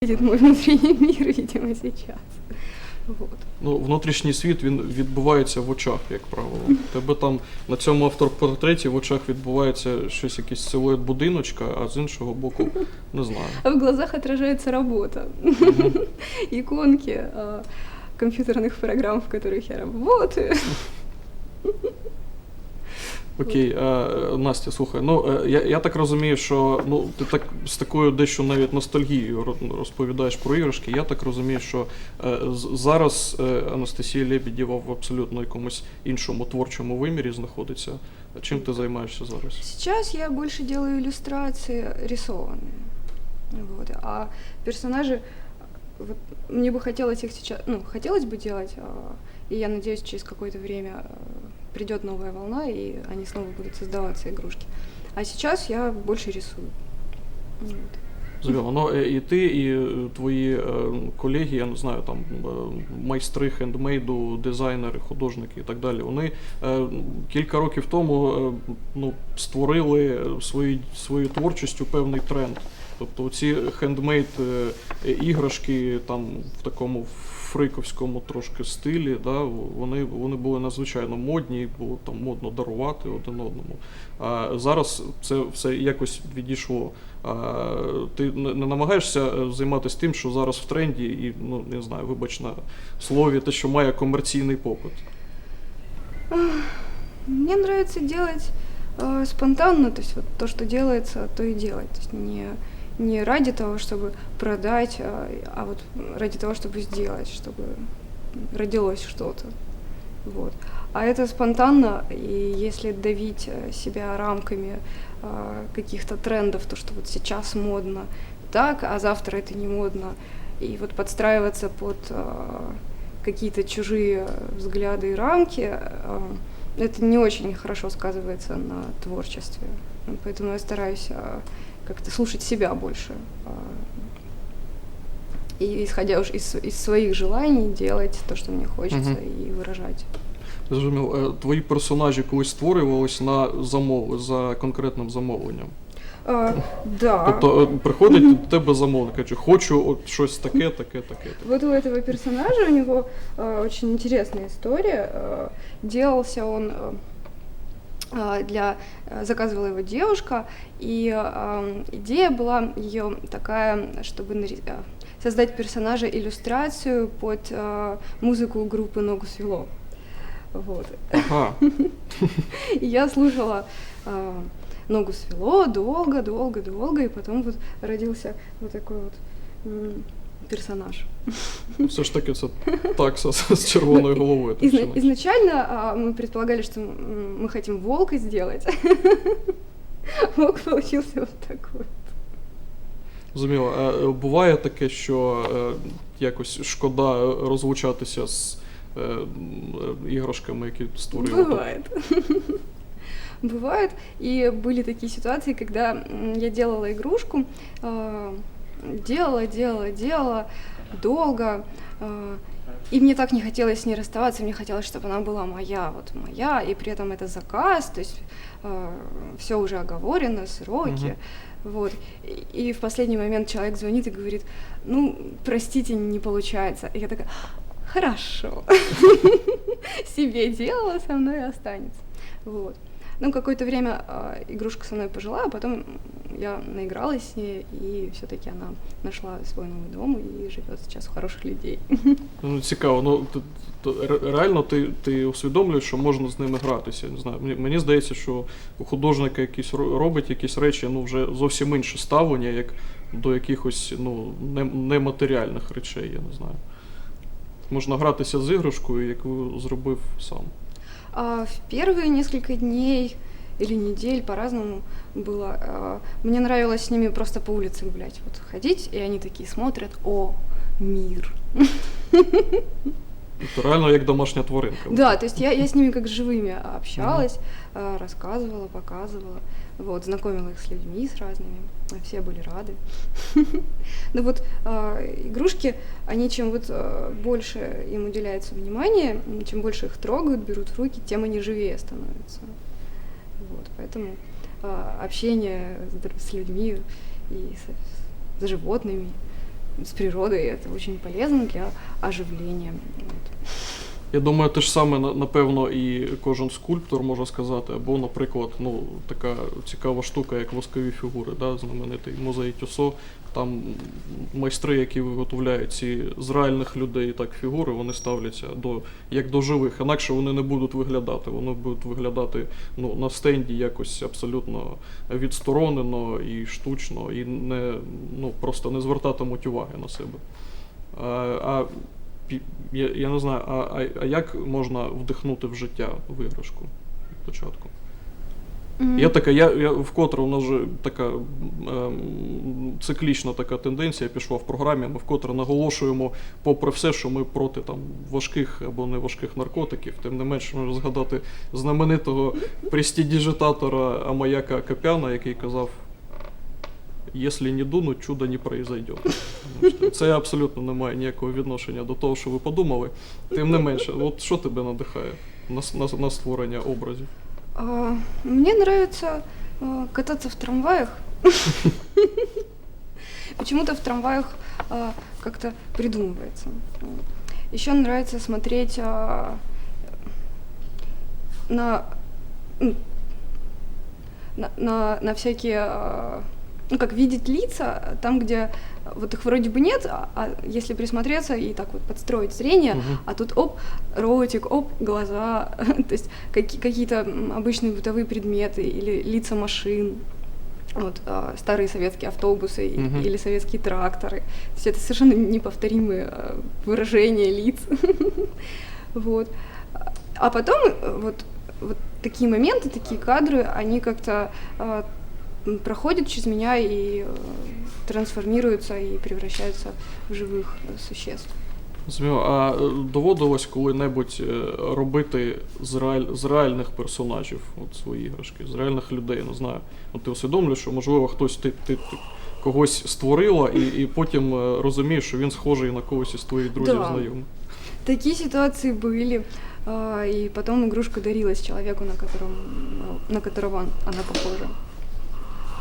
видит мой внутренний мир, видимо, сейчас. Вот. Ну, внутрішній світ він відбувається в очах, як правило. Тебе там на цьому автопортреті в очах відбувається щось якийсь силует будиночка, а з іншого боку, не знаю. А в глазах отражается работа. Мгм. Иконки а, компьютерных программ, в которых я работаю. Окей, е, е, Настя, слухай, ну е, я, я так розумію, що ну ти так з такою дещо навіть ностальгією ро- розповідаєш про іграшки. Я так розумію, що е, з- зараз е, Анастасія Лебедєва в абсолютно якомусь іншому творчому вимірі знаходиться. Чим ти займаєшся зараз? Сейчас я больше делаю иллюстрации рисованные. Вот. А персонажи, вот, мне бы хотелось их сейчас, ну, хотелось бы делать, а, и я надеюсь, через какое-то время а, придет новая волна, и они снова будут создаваться игрушки. А сейчас я больше рисую. Вот. Зрозуміло. Ну е, і ти, і е, твої е, колеги, я не знаю, там майстри хендмейду, дизайнери, художники і так далі. Вони кілька років тому ну, створили свої, своєю творчістю певний тренд. Тобто ці хендмейд іграшки там в такому фриковському трошки стилі, да, вони, вони були надзвичайно модні, було там модно дарувати один одному. А зараз це все якось відійшло. А, ти не намагаєшся е, займатися тим, що зараз в тренді, і ну не знаю, вибач на слові, те, що має комерційний попит. Мне нравится делать э, спонтанно, то есть вот то, что делается, не ради того, чтобы продать, а, а вот ради того, чтобы сделать, чтобы родилось что-то. Вот. А это спонтанно, и если давить э, себя рамками а, каких-то трендов, то, что вот сейчас модно так, а завтра это не модно, и вот подстраиваться под а, какие-то чужие взгляды и рамки, это не очень хорошо сказывается на творчестве. Поэтому я стараюсь как-то слушать себя больше. а, И исходя уж из, из своих желаний делать то, что мне хочется, Мгм. и выражать. Зрозумів, Е, твої персонажі колись створювались на замов за конкретним замовленням. А, да. Тобто е, приходить до тебе замовник, каже, хочу от щось таке, таке, таке. таке. Вот у этого персонажа у него э, очень интересная история. Э, делался он э, э, для э, заказывала его девушка, и э, идея была ее такая, чтобы э, создать персонажа иллюстрацию под э, музыку группы Ногу свело. Вот. Ага. И я слушала э, ногу свело долго, долго, долго, и потом вот родился вот такой вот персонаж. Все ж таки це такса з з червоною головою. так Изна- чи інакше. изначально а, мы предполагали, что м, мы хотим волка сделать. Волк получился вот такой. Зрозуміло. Е, е, Буває таке, що е, якось шкода розлучатися з е, м, е, іграшками, які створили. Бывает. Бывает. И были такие ситуации, когда м, я делала игрушку, а, делала, делала, делала долго. а, И мне так не хотелось с ней расставаться, мне хотелось, чтобы она была моя, вот моя, и при этом это заказ, то есть все уже оговорено, сроки. Вот. И, и в последний момент человек звонит и говорит, ну, простите, не получается. И я такая, хорошо. Себе делала, со мной останется. Вот. Ну, какое-то время а, игрушка со мной пожила, а потом я наигралась с ней, и все-таки она нашла свой новый дом и живет сейчас у хороших людей. Ну, цікаво, ну т- т- ре- реально ти, ти усвідомлюєш, що можна з ними гратися. Не знаю. Мені, мені здається, що у художника якісь робить якісь речі, ну вже зовсім інше ставлення, як до якихось ну, нематеріальних речей, я не знаю. Можна гратися з іграшкою, яку зробив сам. А в первые несколько дней или недель по-разному было. а, Мне нравилось с ними просто по улице гулять, вот ходить, и они такие смотрят, о, мир. Це реально як домашня тваринка. Да, то есть я, я с ними как с живыми общалась, а, рассказывала, показывала, вот, знакомила их с людьми, с разными, все были рады. Ну вот а, игрушки, они чем вот а, больше им уделяется внимание, чем больше их трогают, берут в руки, тем они живее становятся. Вот, поэтому общение с, людьми и с животными с природой, это очень полезно для оживления. Вот. Я думаю, те ж саме напевно і кожен скульптор може сказати, або, наприклад, ну така цікава штука, як воскові фігури, да, знаменитий музей Тюсо. Там майстри, які виготовляють ці з реальних людей так фігури, вони ставляться до як до живих. Інакше вони не будуть виглядати. Вони будуть виглядати ну, на стенді якось абсолютно відсторонено і штучно, і не ну просто не звертатимуть уваги на себе. А, я, я не знаю, а, а, а як можна вдихнути в життя виграшку від початку? М, Я така, я, я вкотре у нас же така ем, циклічна така тенденція пішла в програмі. Ми вкотре наголошуємо, попри все, що ми проти там важких або неважких наркотиків, тим не менше можна згадати знаменитого престидіжитатора Амаяка Капяна, який казав. Якщо не дунуть, чудо не произойде. Це абсолютно не має ніякого відношення до того, що ви подумали. Тим не менше, от що тебе надихає на, с- на, на створення образів? а, Мне нравится а, кататься в трамваях. Почему-то в трамваях а, как-то придумывается. Еще нравится смотреть а, на, м, на, на, на всякие, а, ну как видеть лица там, где вот их вроде бы нет, а, а если присмотреться и так вот подстроить зрение, Мгм. а тут оп, ротик, оп, глаза, то есть каки- какие-то обычные бытовые предметы или лица машин. Вот, а, старые советские автобусы Мгм. или советские тракторы. То есть это совершенно неповторимые а, выражения лиц. Вот. А потом э, вот, вот такие моменты, такие кадры, они как-то м, проходят через меня и э, трансформируются и превращаются в живых э, существ. Зрозуміло. А е, доводилось коли-небудь е, робити з, реаль... з реальних персонажів от свої іграшки, з реальних людей, не знаю. От ти усвідомлюєш, що можливо хтось ти, ти, ти когось створила, і, і потім е, розумієш, що він схожий на когось із твоїх друзів Да. знайомих. Такие ситуации были, а, и потом игрушка дарилась человеку, на, котором, а, на которого он- она похожа.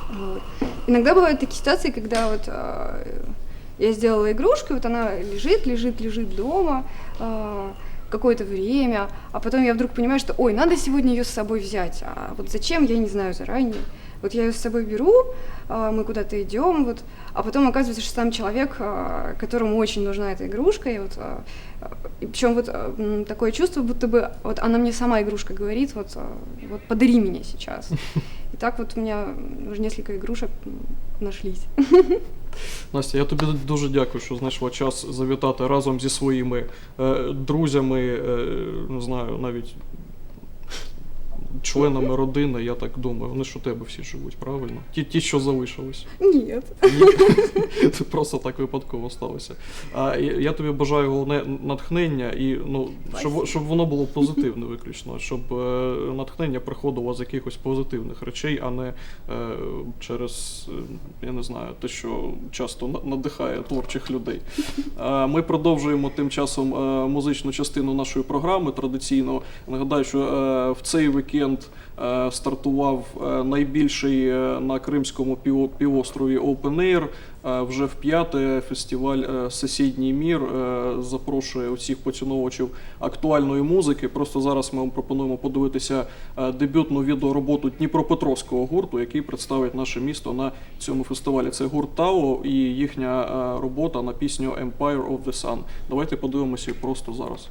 Вот. Иногда бывают такие ситуации, когда вот а, я сделала игрушку, вот она лежит, лежит, лежит дома а, какое-то время, а потом я вдруг понимаю, что, ой, надо сегодня ее с собой взять, а вот зачем, я не знаю заранее. Вот я ее с собой беру, а, мы куда-то идем, вот, а потом оказывается, что там человек, а, которому очень нужна эта игрушка, и вот, а, причем вот такое чувство, будто бы вот она мне сама игрушка говорит, вот, вот подари меня сейчас. И так вот у меня уже несколько игрушек м, нашлись. Настя, я тобі дуже дякую, що знайшла час завітати разом зі своїми е, друзями, е, не знаю, навіть членами родини, я так думаю. Вони ж у тебе всі живуть, правильно? Ті, ті що залишились. Ні. Це просто так випадково сталося. А я я тобі бажаю головне натхнення і ну щоб, щоб воно було позитивне виключно, щоб е, натхнення приходило з якихось позитивних речей, а не е, через е, я не знаю, те, що часто надихає творчих людей. Е, Ми продовжуємо тим часом е, музичну частину нашої програми. Традиційно нагадаю, що е, в цей вікенд е, стартував е, найбільший е, на Кримському півострові Open Air. Вже в п'яте фестиваль Сусідній мір запрошує усіх поціновувачів актуальної музики. Просто зараз ми вам пропонуємо подивитися дебютну відеороботу Дніпропетровського гурту, який представить наше місто на цьому фестивалі. Це гурт Тао і їхня робота на пісню Empire of the Sun. Давайте подивимося просто зараз.